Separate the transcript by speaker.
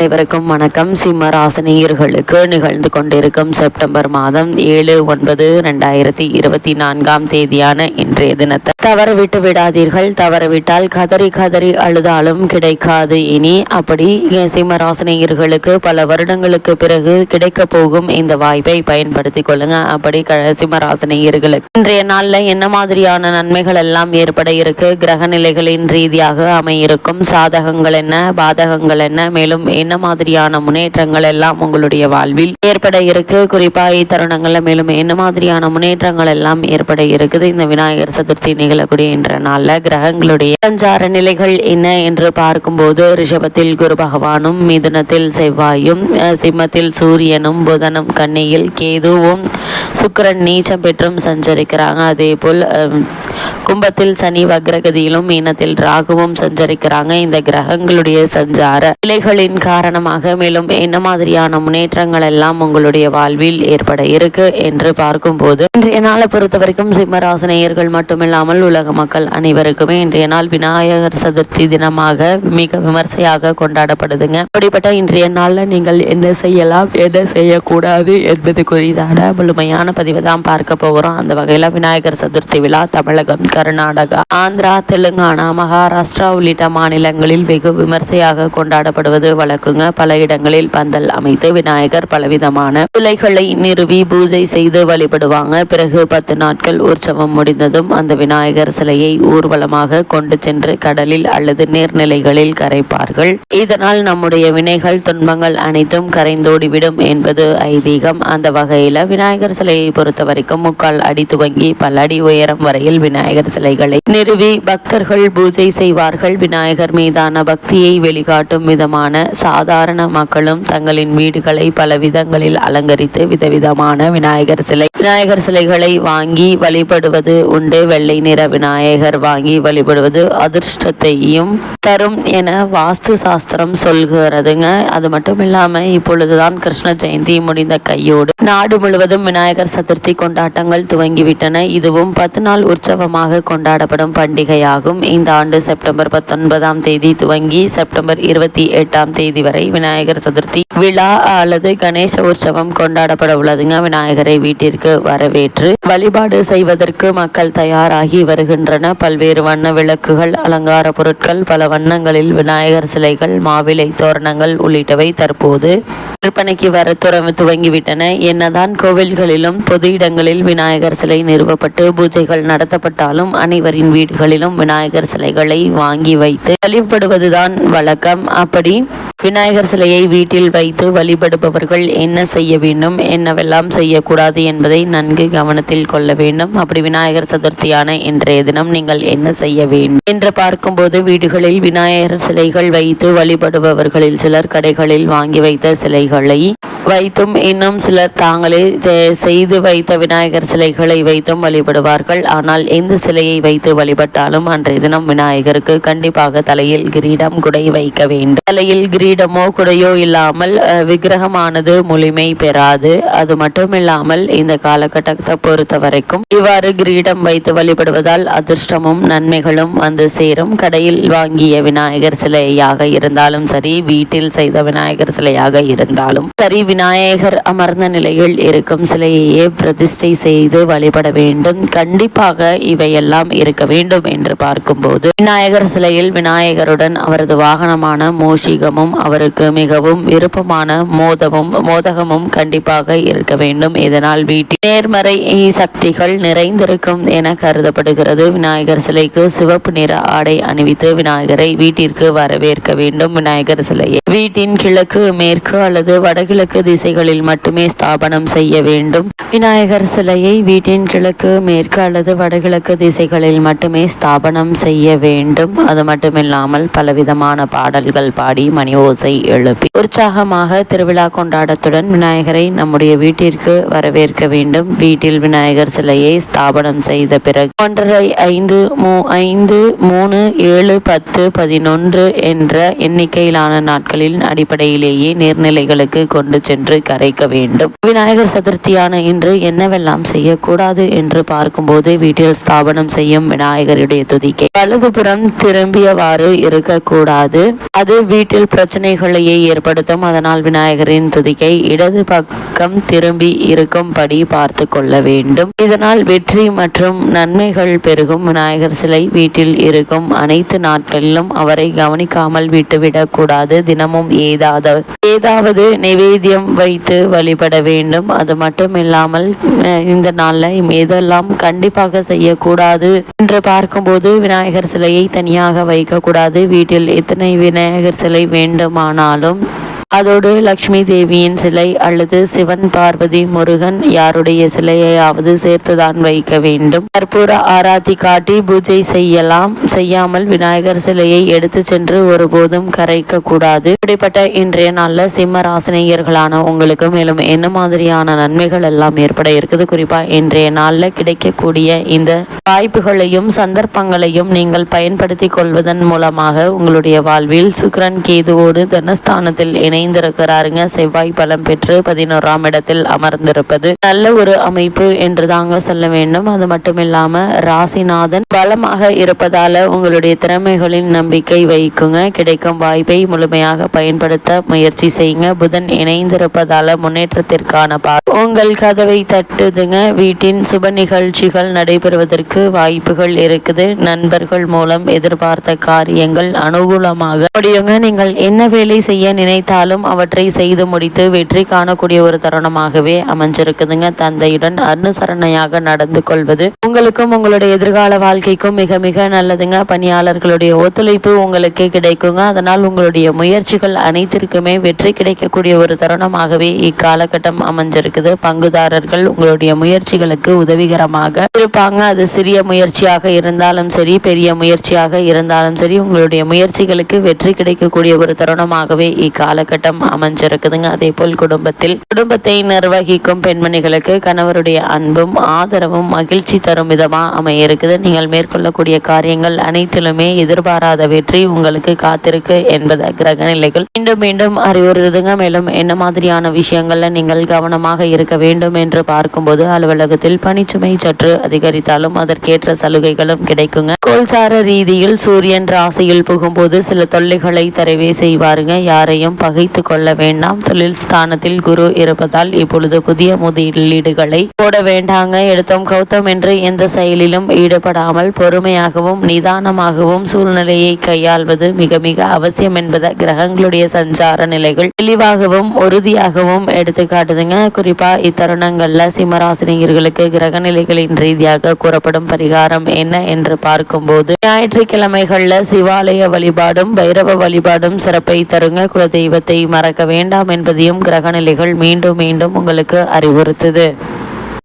Speaker 1: அனைவருக்கும் வணக்கம். சிம்ம ராசினியர்களுக்கு நிகழ்ந்து கொண்டிருக்கும் செப்டம்பர் மாதம் ஏழு ஒன்பது ரெண்டாயிரத்தி இருபத்தி நான்காம் தேதியான இன்றைய தினத்தை. தவற விட்டு விடாதீர்கள். தவறவிட்டால் கதறி கதறி அழுதாலும் கிடைக்காது. இனி அப்படி சிம்ம ராசினியர்களுக்கு பல வருடங்களுக்கு பிறகு கிடைக்க போகும் இந்த வாய்ப்பை பயன்படுத்தி கொள்ளுங்க. அப்படி க சிம்ம ராசினியர்களுக்கு இன்றைய நாள்ல என்ன மாதிரியான நன்மைகள் எல்லாம் ஏற்பட இருக்கு? கிரக நிலைகளின் ரீதியாக அமையிருக்கும் சாதகங்கள் என்ன? பாதகங்கள் என்ன? மேலும் என்ன மாதிரியான முன்னேற்றங்கள் எல்லாம் உங்களுடைய வாழ்வில் ஏற்பட இருக்கு? குறிப்பா இத்தருணங்கள்ல மேலும் என்ன மாதிரியான முன்னேற்றங்கள் எல்லாம் ஏற்பட இருக்குது? இந்த விநாயகர் சதுர்த்தி நிகழக்கூடிய என்ற நாள்ல கிரகங்களுடைய சஞ்சார நிலைகள் என்ன என்று பார்க்கும்போது ரிஷபத்தில் குரு பகவானும் மிதுனத்தில் செவ்வாயும் அஹ், சிம்மத்தில் சூரியனும் புதனும் கன்னியில் கேதுவும் சுக்கரன் நீச்சம் பெற்றும் சஞ்சரிக்கிறாங்க. அதே போல் கும்பத்தில் சனி வக்ரகதியிலும் மீனத்தில் ராகுவும் சஞ்சரிக்கிறாங்க. இந்த கிரகங்களுடைய சஞ்சார நிலைகளின் காரணமாக மேலும் என்ன மாதிரியான முன்னேற்றங்கள் எல்லாம் உங்களுடைய வாழ்வில் ஏற்பட இருக்கு என்று பார்க்கும்போது இன்றைய நாளை பொறுத்த வரைக்கும் சிம்மராசனையர்கள் மட்டுமில்லாமல் உலக மக்கள் அனைவருக்குமே இன்றைய நாள் விநாயகர் சதுர்த்தி தினமாக மிக விமர்சையாக கொண்டாடப்படுதுங்க. அப்படிப்பட்ட இன்றைய நாளில் நீங்கள் என்ன செய்யலாம் என்ன செய்யக்கூடாது என்பது குறித்தான முழுமையான பதிவை தான் பார்க்க போகிறோம். அந்த வகையில் விநாயகர் சதுர்த்தி விழா தமிழகம் கர்நாடகா ஆந்திரா தெலுங்கானா மகாராஷ்டிரா உள்ளிட்ட மாநிலங்களில் வெகு விமர்சையாக கொண்டாடப்படுவது வழக்குங்க. பல இடங்களில் பந்தல் அமைத்து விநாயகர் பலவிதமான சிலைகளை நிறுவி பூஜை செய்து வழிபடுவாங்க. பிறகு பத்து நாட்கள் உற்சவம் முடிந்ததும் அந்த விநாயகர் சிலையை ஊர்வலமாக கொண்டு சென்று கடலில் அல்லது நீர்நிலைகளில் கரைப்பார்கள். இதனால் நம்முடைய வினைகள் துன்பங்கள் அனைத்தும் கரைந்தோடிவிடும் என்பது ஐதீகம். அந்த வகையில் விநாயகர் சிலை சிலையை பொறுத்த வரைக்கும் முக்கால் அடி துவங்கி பல அடி உயரம் வரையில் விநாயகர் சிலைகளை நிறுவி பக்தர்கள் பூஜை செய்வார்கள். விநாயகர் மீதான பக்தியை வெளிக்காட்டும் விதமான சாதாரண மக்களும் தங்களின் வீடுகளை பல விதங்களில் அலங்கரித்து விதவிதமான விநாயகர் சிலை விநாயகர் சிலைகளை வாங்கி வழிபடுவது உண்டு. வெள்ளை நிற விநாயகர் வாங்கி வழிபடுவது அதிர்ஷ்டத்தையும் தரும் என வாஸ்து சாஸ்திரம் சொல்கிறதுங்க. அது மட்டும் இல்லாம இப்பொழுதுதான் கிருஷ்ண ஜெயந்தி முடிந்த கையோடு நாடு முழுவதும் விநாயகர் சதுர்த்தி கொண்டாட்டங்கள் துவங்கிவிட்டன. இதுவும் பத்து நாள் உற்சவமாக கொண்டாடப்படும் பண்டிகையாகும். இந்த ஆண்டு செப்டம்பர் பத்தொன்பதாம் தேதி துவங்கி செப்டம்பர் இருபத்தி எட்டாம் தேதி வரை விநாயகர் சதுர்த்தி விழா அல்லது கணேச உற்சவம் கொண்டாடப்பட உள்ளதுங்க. விநாயகரை வீட்டிற்கு வரவேற்று வழிபாடு செய்வதற்கு மக்கள் தயாராகி வருகின்றன பல்வேறு வண்ண விளக்குகள் அலங்கார பொருட்கள் பல வண்ணங்களில் விநாயகர் சிலைகள் மாவிலை தோரணங்கள் உள்ளிட்டவை தற்போது விற்பனைக்கு வர துறவு துவங்கிவிட்டன. என்னதான் கோவில்களிலும் பொது இடங்களில் விநாயகர் சிலை நிறுவப்பட்டு பூஜைகள் நடத்தப்பட்டாலும் அனைவரின் வீடுகளிலும் விநாயகர் சிலைகளை வாங்கி வைத்து வழிபடுவதுதான் வழக்கம். அப்படி விநாயகர் சிலையை வீட்டில் வைத்து வழிபடுபவர்கள் என்ன செய்ய வேண்டும் என்னவெல்லாம் செய்யக்கூடாது என்பதை நன்கு கவனத்தில் கொள்ள வேண்டும். அப்படி விநாயகர் சதுர்த்தியான இன்றைய தினம் நீங்கள் என்ன செய்ய வேண்டும் என்று பார்க்கும்போது வீடுகளில் விநாயகர் சிலைகள் வைத்து வழிபடுபவர்களில் சிலர் கடைகளில் வாங்கி வைத்த சிலைகளை வைத்தும் இன்னும் சிலர் தாங்களே செய் செய்து வைத்த விநாயகர் சிலைகளை வைத்தும் வழிபடுவார்கள். ஆனால் எந்த சிலையை வைத்து வழிபட்டாலும் அன்றைய தினம் விநாயகருக்கு கண்டிப்பாக தலையில் கிரீடம் குடை வைக்க வேண்டும். தலையில் கிரீடமோ குடையோ இல்லாமல் விக்கிரகமானது முழுமை பெறாது. அது மட்டுமில்லாமல் இந்த காலகட்டத்தை பொறுத்த வரைக்கும் இவ்வாறு கிரீடம் வைத்து வழிபடுவதால் அதிர்ஷ்டமும் நன்மைகளும் வந்து சேரும். கடையில் வாங்கிய விநாயகர் சிலையாக இருந்தாலும் சரி வீட்டில் செய்த விநாயகர் சிலையாக இருந்தாலும் சரி விநாயகர் அமர்ந்த நிலையில் இருக்கும் சிலையையே பிரதிஷ்டை செய்து வழிபட வேண்டும். கண்டிப்பாக இவையெல்லாம் இருக்க வேண்டும் என்று பார்க்கும்போது விநாயகர் சிலையில் விநாயகருடன் அவரது வாகனமான மோஷிகமும் அவருக்கு மிகவும் விருப்பமான மோதமும் மோதகமும் கண்டிப்பாக இருக்க வேண்டும். இதனால் வீட்டில் நேர்மறை சக்திகள் நிறைந்திருக்கும் என கருதப்படுகிறது. விநாயகர் சிலைக்கு சிவப்பு நிற ஆடை அணிவித்து விநாயகரை வீட்டிற்கு வரவேற்க வேண்டும். விநாயகர் சிலையை வீட்டின் கிழக்கு மேற்கு அல்லது வடகிழக்கு திசைகளில் மட்டுமே ஸ்தாபனம் செய்ய வேண்டும். விநாயகர் சிலையை வீட்டின் கிழக்கு மேற்கு அல்லது வடகிழக்கு திசைகளில் மட்டுமே ஸ்தாபனம் செய்ய வேண்டும். அது மட்டுமில்லாமல் பலவிதமான பாடல்கள் பாடி மணி ஓசை எழுப்பி உற்சாகமாக திருவிழா கொண்டாடத்துடன் விநாயகரை நம்முடைய வீட்டிற்கு வரவேற்க வேண்டும். வீட்டில் விநாயகர் சிலையை ஸ்தாபனம் செய்த பிறகு ஒன்றரை ஐந்து மூ ஐந்து மூணு ஏழு பத்து பதினொன்று என்ற எண்ணிக்கையிலான நாட்களின் அடிப்படையிலேயே நீர்நிலைகளுக்கு கொண்டு சென்று கரைக்க வேண்டும். விநாயகர் சதுர்த்தியான இன்று என்னவெல்லாம் செய்யக்கூடாது என்று பார்க்கும்போது வீட்டில் ஸ்தாபனம் செய்யும் விநாயகருடைய துதிக்கை. வலதுபுறம் திரும்பியவாறு இருக்கக்கூடாது. அது வீட்டில் பிரச்சனைகளையே ஏற்படுத்தும். அதனால் விநாயகரின் துதிக்கை இடது பக்கம் திரும்பி இருக்கும்படி பார்த்து கொள்ள வேண்டும். இதனால் வெற்றி மற்றும் நன்மைகள் பெருகும். விநாயகர் சிலை வீட்டில் இருக்கும் அனைத்து நாட்களிலும் அவரை கவனிக்காமல் விட்டுவிடக் கூடாது. தினமும் ஏதாவது ஏதாவது நிவேத்தியம் வைத்து வழிபட வேண்டும். அது மட்டுமில்லாமல் இல்லாமல் இந்த நாளில் எதெல்லாம் கண்டிப்பாக செய்யக்கூடாது என்று பார்க்கும்போது விநாயகர் சிலையை தனியாக வைக்கக்கூடாது. வீட்டில் எத்தனை விநாயகர் சிலை வேண்டுமானாலும் அதோடு லக்ஷ்மி தேவியின் சிலை அல்லது சிவன் பார்வதி முருகன் யாருடைய சிலையையாவது சேர்த்துதான் வைக்க வேண்டும். கற்பூர ஆராத்தி காட்டி பூஜை செய்யலாம். செய்யாமல் விநாயகர் சிலையை எடுத்து சென்று ஒருபோதும் கரைக்க கூடாது. இப்படிப்பட்ட இன்றைய நாளில் சிம்ம ராசினியர்களான உங்களுக்கு மேலும் என்ன மாதிரியான நன்மைகள் எல்லாம் ஏற்பட இருக்குது? குறிப்பா இன்றைய நாள்ல கிடைக்கக்கூடிய இந்த வாய்ப்புகளையும் சந்தர்ப்பங்களையும் நீங்கள் பயன்படுத்திக் கொள்வதன் மூலமாக உங்களுடைய வாழ்வில் சுக்ரன் கேதுவோடு தனஸ்தானத்தில் இணைந்திருக்கிறாருங்க. செவ்வாய் பலம் பெற்று பதினோராம் இடத்தில் அமர்ந்திருப்பது நல்ல ஒரு அமைப்பு என்று தாங்க சொல்ல வேண்டும். அது மட்டும் இல்லாம ராசிநாதன் பலமாக இருப்பதால உங்களுடைய திறமைகளின் நம்பிக்கை வைக்குங்க. கிடைக்கும் வாய்ப்பை முழுமையாக பயன்படுத்த முயற்சி செய்யுங்க. புதன் இணைந்திருப்பதால முன்னேற்றத்திற்கான பா உங்கள் கதவை தட்டுதுங்க. வீட்டின் சுப நிகழ்ச்சிகள் நடைபெறுவதற்கு வாய்ப்புகள் இருக்குது. நண்பர்கள் மூலம் எதிர்பார்த்த காரியங்கள் அனுகூலமாக முடியுங்க. நீங்கள் என்ன வேலை செய்ய நினைத்தாலும் அவற்றை செய்து முடித்து வெற்றி காணக்கூடிய ஒரு தருணமாகவே அமைஞ்சிருக்குதுங்க. தந்தையுடன் அனுசரணையாக நடந்து கொள்வது உங்களுக்கும் உங்களுடைய எதிர்கால வாழ்க்கைக்கும் மிக மிக நல்லதுங்க. பணியாளர்களுடைய ஒத்துழைப்பு உங்களுக்கு கிடைக்குங்க. அதனால் உங்களுடைய முயற்சிகள் அனைத்திற்குமே வெற்றி கிடைக்கக்கூடிய ஒரு தருணமாகவே இக்காலகட்டம் அமைஞ்சிருக்குது. பங்குதாரர்கள் உங்களுடைய முயற்சிகளுக்கு உதவிகரமாக இருப்பாங்க. அது சிறிய முயற்சியாக இருந்தாலும் சரி பெரிய முயற்சியாக இருந்தாலும் சரி உங்களுடைய முயற்சிகளுக்கு வெற்றி கிடைக்கக்கூடிய ஒரு தருணமாகவே இக்காலகட்டம் அமைஞ்சிருக்குதுங்க. அதே போல் குடும்பத்தில் குடும்பத்தை நிர்வகிக்கும் பெண்மணிகளுக்கு கணவருடைய அன்பும் ஆதரவும் மகிழ்ச்சி தரும் விதமா அமைய இருக்குது நீங்கள் மேற்கொள்ளக்கூடிய காரியங்கள் அனைத்திலுமே எதிர்பாராத வெற்றி உங்களுக்கு காத்திருக்கு என்பது கிரக நிலைகள் மீண்டும் மீண்டும் அறிவுறுதுங்க மேலும் என்ன மாதிரியான விஷயங்கள்ல நீங்கள் கவனமாக இருக்க வேண்டும் என்று பார்க்கும்போது அலுவலகத்தில் பணிச்சுமை சற்று அதிகரித்தாலும் அதற்கேற்ற சலுகைகளும் கிடைக்குங்க. கோல்சார ரீதியில் சூரியன் ராசியில் புகும்போது சில தொல்லைகளை தரவே செய்வாருங்க. யாரையும் பகை வைத்து கொள்ள வேண்டாம். தொழில் ஸ்தானத்தில் குரு இருப்பதால் இப்பொழுது புதிய முதலீடுகளை போட வேண்டாங்க. எடுத்தோம் கௌதம் என்று எந்த செயலிலும் ஈடுபடாமல் பொறுமையாகவும் நிதானமாகவும் சூழ்நிலையை கையாள்வது மிக மிக அவசியம் என்பதை கிரகங்களுடைய சஞ்சார நிலைகள் தெளிவாகவும் உறுதியாகவும் எடுத்து காட்டுதுங்க. குறிப்பா இத்தருணங்கள்ல சிம்மராசினியர்களுக்கு கிரக நிலைகளின் ரீதியாக கூறப்படும் பரிகாரம் என்ன என்று பார்க்கும்போது ஞாயிற்றுக்கிழமைகள்ல சிவாலய வழிபாடும் பைரவ வழிபாடும் சிறப்பை தருங்க. குலதெய்வத்தை மறக்க வேண்டாம் என்பதையும் கிரகநிலைகள் மீண்டும் மீண்டும் உங்களுக்கு அறிவுறுத்துது.